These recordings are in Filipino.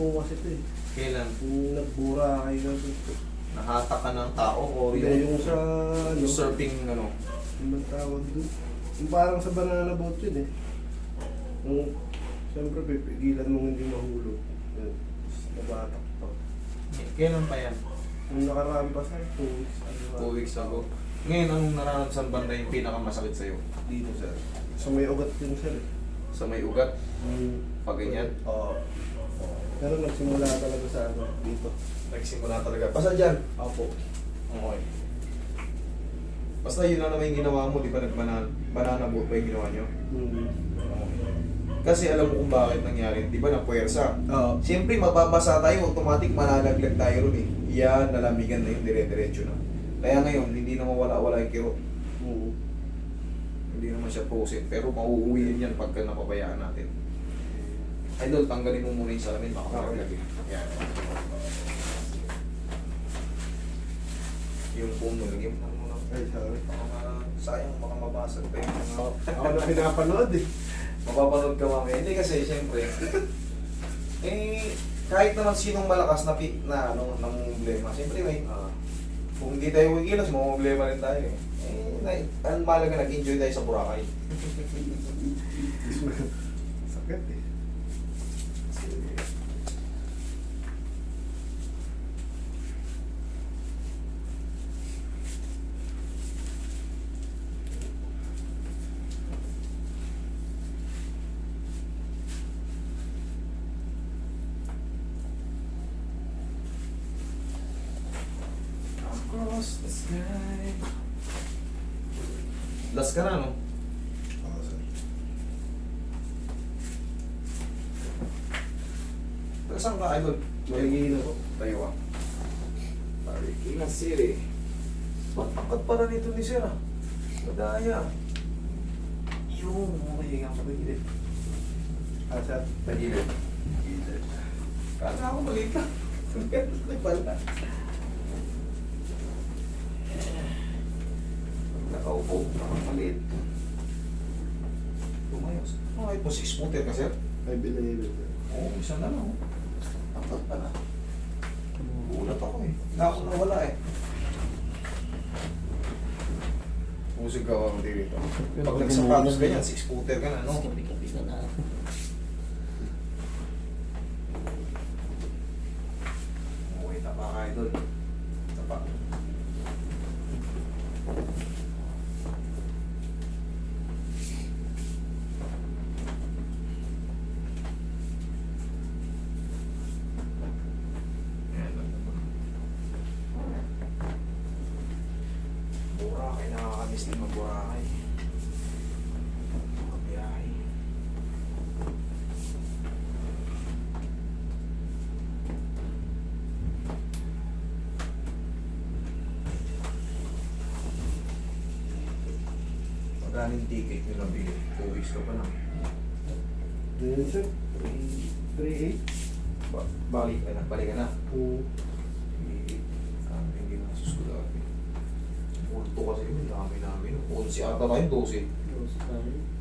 po kasi ito eh. Kailan? Yung nagbura kayo na ito. Nahatak ka ng tao o Hindi, yung, sa ano, yung surfing ano? yung bang tawag doon. Yung parang sa banana boat yun eh. Yung, siyempre pipigilan mong hindi mahulog. Yun. Tapos Nabatak pa. Kailan pa yan? Yung nakaraan pa sa two weeks. Ano, Two weeks ago. Ngayon, anong nararamdaman banda yung pinakamasakit sa'yo? Dito sir. So may ugat din sir eh. Sa may ugat? Yung, Pag ganyan? Oo. Pero nagsimula talaga sa ano, dito. Nagsimula talaga. Basta dyan. Opo. Okay. Basta yun lang naman yung ginawa mo, di ba nagbanana banana boat pa yung ginawa nyo? Hmm. Kasi alam mo kung bakit nangyari, di ba na puwersa? Oo. Siyempre, mababasa tayo, automatic malalaglag tayo ron eh. Yan, nalamigan na yung dire-diretso na. Kaya ngayon, hindi na mawala-wala yung kirot. Hmm. Hindi naman siya frozen, pero mauuwi yan pagka napabayaan natin. Idol, tanggalin mo muna yung salamin, baka Okay. malaglag eh. Yan. Yung foam mo, lagyan mo na muna. Ay, sorry. Baka sayang, baka mabasag pa yung mga... Ako na pinapanood eh. Mapapanood ka mamaya. Hindi kasi, siyempre, eh, kahit naman sinong malakas na, na ano, ng problema, siyempre may, Ah. Kung hindi tayo kikilos, mga problema rin tayo. Eh, na, ang malaga nag-enjoy tayo sa Boracay. Sakit eh. Across the sky. Last ka na, no? Oo, sir. Taga saan ka, idol? Marikina po. Tayo ah. Marikina City. Pagpangkat pala nito ni Sir ah. Madaya. Yung, okay nga pa gilid. Ah, sir. Tagilid. Kala ako maliit lang. Ganun pala. Nakaupo, maliit. Tumayos. Okay po, six footer ka, sir. I believe it. sir. Oo, isa na lang. oh. Tapat pala. Ulat ako eh. Na ako nawala eh. Pusig ka ako dito. Pag nagsapatos ka yan, six footer ka na, no? Okay, Bilis na mabuhay. Mabiyahe. Magaling ticket nyo lang bilhin. Two weeks ka pa lang. Yes, sir. 3-8. Ba balik ka na. Balik ka na. 2. Multo kasi yun, dami namin. 11 ata tayo, 12.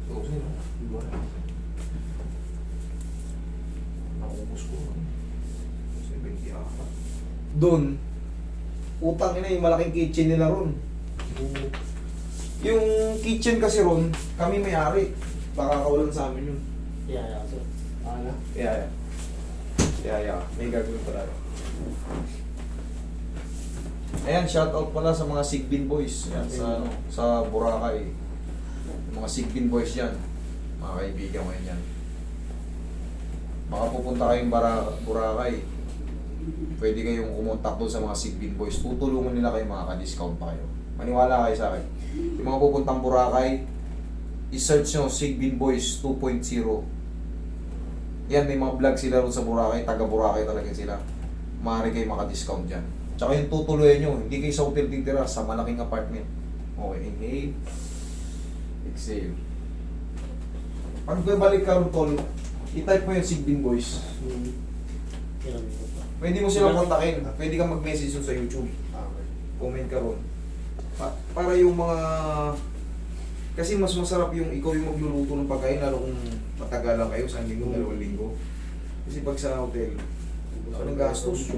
12 no? Diba? Naubos ko. 70 ata. Doon, utang ina yung malaking kitchen nila ron. Yung kitchen kasi ron, kami may-ari. Baka kawalan sa amin yun. Yeah, yeah, sir. Ano? Yeah, yeah. Yeah, yeah. May gagawin pa tayo. Ayan, shout out pala sa mga Sigbin boys. Yan, sa, ano, sa Boracay. Mga Sigbin boys yan. Mga kaibigan ko yan. Baka pupunta kayong Bara, Boracay. Pwede kayong kumontak doon sa mga Sigbin boys. Tutulungan nila kayo makaka-discount pa kayo. Maniwala kayo sa akin. Yung mga pupuntang Boracay, i-search nyo Sigbin Boys 2.0. Yan, may mga vlog sila ron sa Boracay, taga Boracay talaga sila. Maaari kayo maka-discount dyan. Tsaka yung tutuloy nyo, hindi kayo sa hotel titira, sa malaking apartment. Okay, inhale. Exhale. Pag balik ka ron, tol, i-type mo yung Sigbin Boys. Pwede mo silang kontakin. Pwede kang mag-message dun sa YouTube. Comment ka ron. Pa- para yung mga... Kasi mas masarap yung ikaw yung magluluto ng pagkain, lalo kung matagal lang kayo, sa linggo, dalawang linggo. Kasi pag sa hotel, Anong gastos?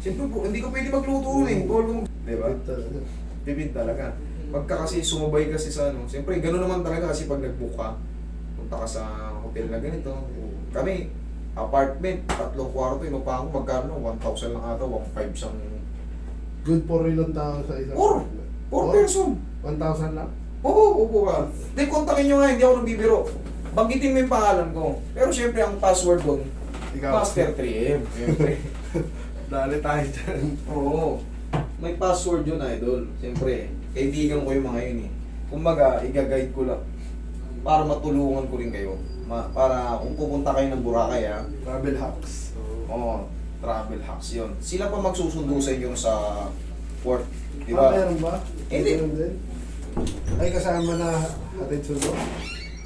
Siyempre po, hindi ko pwede magluto rin eh. Bawal ko mag... Diba? Tipid talaga. Tipid talaga. Pagka kasi sumabay kasi sa ano, siyempre gano'n naman talaga kasi pag nag-book ka, punta ka sa hotel na ganito. Kami, apartment, tatlong kwarto, inupahan ko, magkano? 1,000 lang ata, 1,500 siyang... Good for ilang tao sa isang apartment? 4 person. 1,000 lang? Oo, upo ka. Hindi, kontakin nyo nga, hindi ako nagbibiro. Banggitin mo yung pangalan ko. Pero siyempre, ang password doon. Master 3M. Dali tayo dyan. Oo. May password yun, idol. Siyempre, kaibigan ko yung mga yun eh. Kumbaga, i-guide ko lang. Para matulungan ko rin kayo. Ma- para kung pupunta kayo ng Boracay ha. Travel hacks. Oo, travel hacks yun. Sila pa magsusundo sa inyo sa port. Di Ah, ba? meron ba? Hindi. Meron din. Ay, kasama na hatid sundo.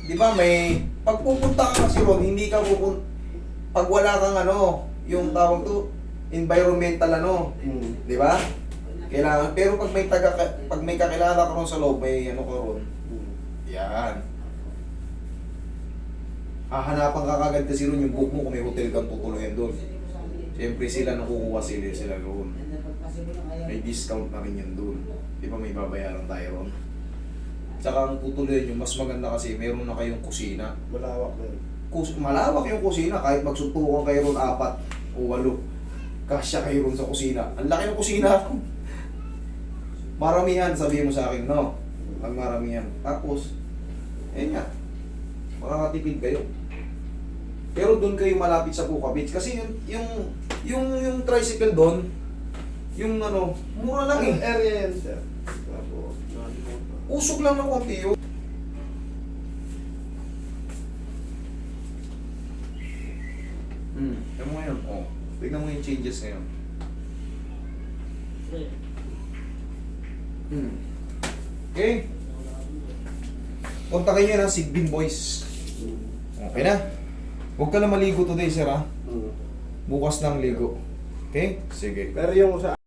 Di ba may pag pupunta ka kasi ron, hindi ka pupun pag wala kang ano, yung tawag to environmental ano, Hmm. di ba? Kailangan pero pag may taga pag may kakilala ka ron sa loob, may ano ka ron. Hmm. Yan. Hahanapan ka kagad kasi ron yung book mo kung may hotel kang tutuloyan doon. Siyempre sila nakukuha sila sila doon. May discount na rin yan doon. Di ba may babayaran tayo ron? Tsaka ang tutuloyan nyo, mas maganda kasi meron na kayong kusina. Malawak na. Kus malawak yung kusina, kahit magsuntukan kayo ron apat o walo. Kasya kayo ron sa kusina. Ang laki ng kusina. Maramihan, sabihin mo sa akin, no? Ang maramihan. Tapos, eh nga, makakatipid kayo. Pero doon kayo malapit sa Puka Beach. Kasi yung, yung, yung, yung tricycle doon, yung ano, mura lang eh. area yan, sir? Usok lang ng konti yun. Hmm, tignan mo ngayon. Oh, tignan mo yung changes ngayon. Hmm. Okay. Kontakin nyo na si Bin Boys. Okay na. Huwag ka na maligo today, sir ha. Hmm. Bukas na ang ligo. Okay? Sige. Pero yung sa